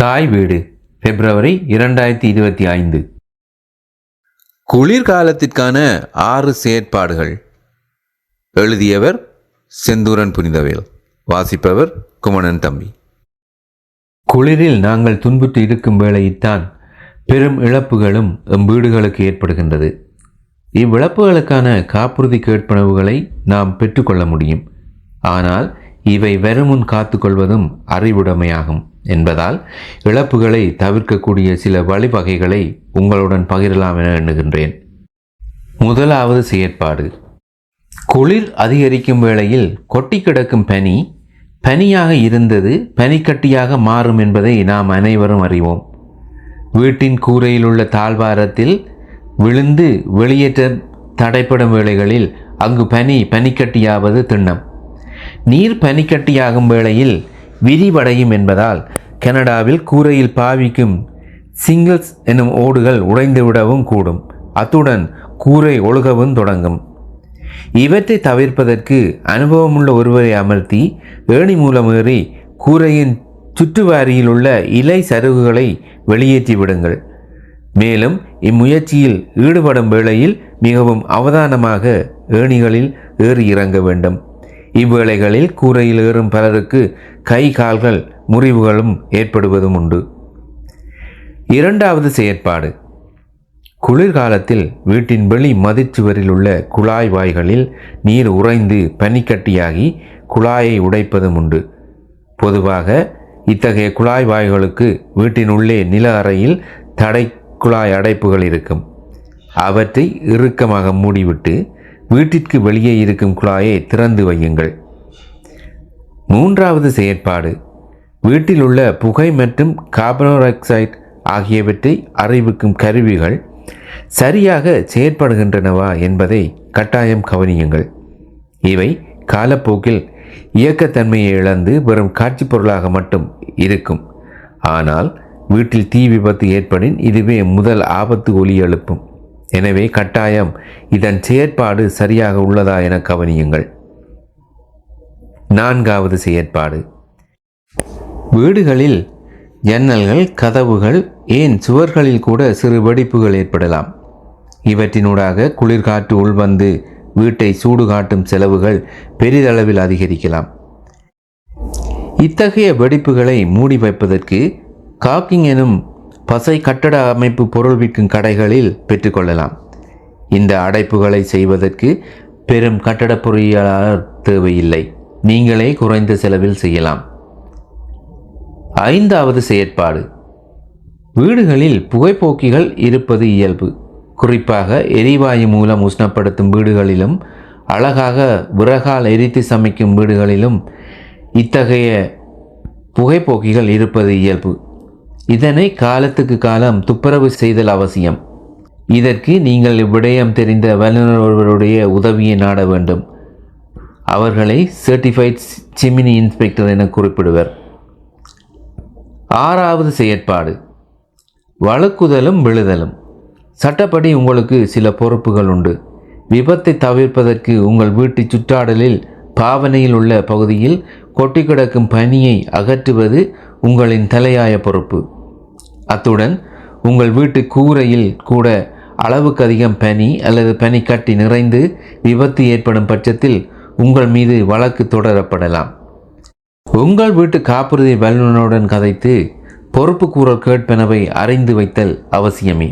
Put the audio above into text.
தாய் வீடு பிப்ரவரி இரண்டாயிரத்தி இருபத்தி ஐந்து. குளிர்காலத்திற்கான ஆறு செயற்பாடுகள். எழுதியவர் செந்தூரன் புனிதவேல் வாசிப்பவர் குமணன் தம்பி. குளிரில் நாங்கள் துன்புற்று இருக்கும் வேளையில்தான் பெரும் இழப்புகளும் எம் வீடுகளுக்கு ஏற்படுகின்றது. இவ்விழப்புகளுக்கான காப்புறுதி கேட்பனவுகளை நாம் பெற்றுக்கொள்ள முடியும். ஆனால் இவை வருமுன் காத்துக்கொள்வதும் அறிவுடைமையாகும். என்பதால் இழப்புகளை தவிர்க்கக்கூடிய சில வழிவகைகளை உங்களுடன் பகிரலாம் என எண்ணுகின்றேன். முதலாவது செயற்பாடு. குளிர் அதிகரிக்கும் வேளையில் கொட்டி கிடக்கும் பனி பனியாக இருந்தது பனிக்கட்டியாக மாறும் என்பதை நாம் அனைவரும் அறிவோம். வீட்டின் கூரையில் உள்ள தாழ்வாரத்தில் விழுந்து வெளியேற்ற தடைப்படும் வேளைகளில் அங்கு பனி பனிக்கட்டியாவது திண்ணம். நீர் பனிக்கட்டியாகும் வேளையில் விரிவடையும் என்பதால் கனடாவில் கூரையில் பாவிக்கும் சிங்கிள்ஸ் எனும் ஓடுகள் உடைந்துவிடவும் கூடும். அத்துடன் கூரை ஒழுகவும் தொடங்கும். இவற்றை தவிர்ப்பதற்கு அனுபவமுள்ள ஒருவரை அமர்த்தி ஏணி மூலம் ஏறி கூரையின் சுற்றுவாரியில் உள்ள இலை சருகுகளை வெளியேற்றி விடுங்கள். மேலும் இம்முயற்சியில் ஈடுபடும் வேளையில் மிகவும் அவதானமாக ஏணிகளில் ஏறி இறங்க வேண்டும். இவ்வேளைகளில் கூரையில் ஏறும் பலருக்கு கை கால்கள் முறிவுகளும் ஏற்படுவதும் உண்டு. இரண்டாவது செயற்பாடு. குளிர்காலத்தில் வீட்டின் வெளி மதிச்சுவரில் உள்ள குழாய் வாய்களில் நீர் உறைந்து பனிக்கட்டியாகி குழாயை உடைப்பதும் உண்டு. பொதுவாக இத்தகைய குழாய் வாய்களுக்கு வீட்டின் உள்ளே நில அறையில் தடை குழாய் அடைப்புகள் இருக்கும். அவற்றை இறுக்கமாக மூடிவிட்டு வீட்டிற்கு வெளியே இருக்கும் குழாயை திறந்து வையுங்கள். மூன்றாவது செயற்பாடு வீட்டில் உள்ள புகை மற்றும் கார்பன் ஆகியவற்றை அறிவிக்கும் கருவிகள் சரியாக செயற்படுகின்றனவா என்பதை கட்டாயம் கவனியுங்கள். இவை காலப்போக்கில் இயக்கத்தன்மையை இழந்து வெறும் காட்சிப் பொருளாக மட்டும் இருக்கும். ஆனால் வீட்டில் தீ விபத்து ஏற்படின் இதுவே முதல் ஆபத்து ஒலி எழுப்பும். எனவே கட்டாயம் இதன் செயற்பாடு சரியாக உள்ளதா என கவனியுங்கள். நான்காவது செயற்பாடு. வீடுகளில் ஜன்னல்கள் கதவுகள் ஏன் சுவர்களில் கூட சிறு வெடிப்புகள் ஏற்படலாம். இவற்றினூடாக குளிர்காற்று உள்வந்து வீட்டை சூடு காட்டும் செலவுகள் பெரிதளவில் அதிகரிக்கலாம். இத்தகைய வெடிப்புகளை மூடி வைப்பதற்கு காக்கிங் எனும் பசை கட்டட அமைப்பு பொருள் விற்கும் கடைகளில் பெற்றுக்கொள்ளலாம். இந்த அடைப்புகளை செய்வதற்கு பெரும் கட்டட பொறியியலாளர் தேவையில்லை. நீங்களே குறைந்த செலவில் செய்யலாம். ஐந்தாவது செயற்பாடு. வீடுகளில் புகைப்போக்கிகள் இருப்பது இயல்பு. குறிப்பாக எரிவாயு மூலம் உஷ்ணப்படுத்தும் வீடுகளிலும் அழகாக விறகால் எரித்து சமைக்கும் வீடுகளிலும் இத்தகைய புகைப்போக்கிகள் இருப்பது இயல்பு. இதனை காலத்துக்கு காலம் துப்புரவு செய்தல் அவசியம். இதற்கு நீங்கள் இவ்விடயம் தெரிந்த வல்லுநர் ஒருவருடைய உதவியை நாட வேண்டும். அவர்களை சர்டிஃபைட் சிமினி இன்ஸ்பெக்டர் என குறிப்பிடுவர். ஆறாவது செயற்பாடு. வழுக்குதலும் விழுதலும். சட்டப்படி உங்களுக்கு சில பொறுப்புகள் உண்டு. விபத்தை தவிர்ப்பதற்கு உங்கள் வீட்டு சுற்றாடலில் பாவனையில் உள்ள பகுதியில் கொட்டி கிடக்கும் பனியை அகற்றுவது உங்களின் தலையாய பொறுப்பு. அத்துடன் உங்கள் வீட்டு கூரையில் கூட அளவுக்கு அதிகம் பனி அல்லது பனி கட்டி நிறைந்து விபத்து ஏற்படும் பட்சத்தில் உங்கள் மீது வழக்கு தொடரப்படலாம். உங்கள் வீட்டு காப்புறுதி வல்லுநருடன் கதைத்து பொறுப்பு கூறல் கேட்பனவை அறிந்து வைத்தல் அவசியமே.